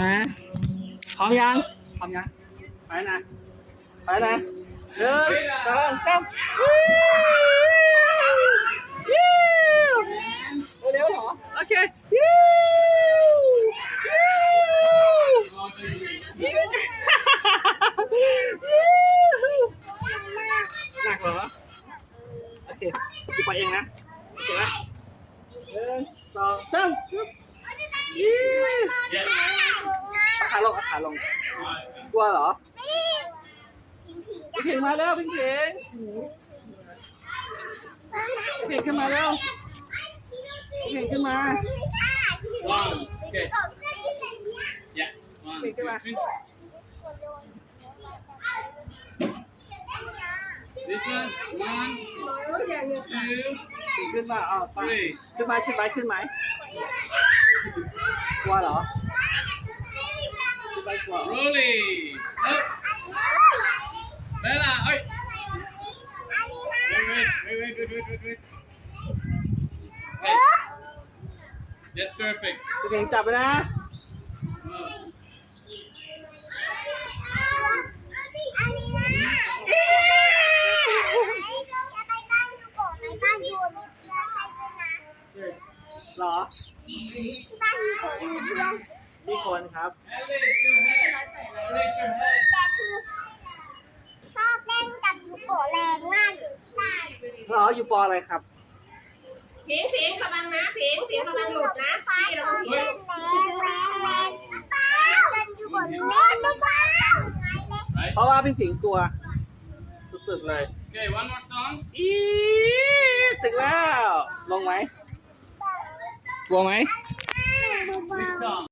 นะพร้อมยังพร้อมยังไปนะไปนะหนึ่งสองสามวิววิวเร็วเหรอโอเควิววิววิวหนักเหรอโอเคกูไปเองนะโอเคไหมหนึ่งสองสามวิวเอา ขาลงเอาขาลง กลัวเหรอพี่เพียงมาแล้วพี่เพียงพี่เพียงขึ้นมาแล้วพี่เพียงขึ้นมา One. Okay. Yeah. One, Okay, two, come on. three. This one. One, two, ขึ้นมาอ๋อไป three. ขึ้นมาใช่ไหมขึ้นไหมกลัวเหรอ ขึ้นไปกลัว Rolling. Up. Bella. Oi. Wait, wait, wait, wait, wait, wait, wait. Hey. That's perfect. พี่เพียงจับไปนะ Oh. เหรอพี่ คนครับ Elevate your head. Elevate your head. ชอบเล่นกับยูโกะแรงมากอยู่ใต้เหรออยู่ปออะไรครับ ผิงผิงระวังนะผิงผิงระวังหลุดนะพี่ระวังผิเล่งนแรงแรงแรงเป้าเล่นยูโกะเล่นเป้า Right? เพราะว่าพี่ผิงกลัว สุดๆเลย Okay, one more song. อีถึงแล้ว ลงไหม กลัวไหม เบา Which song?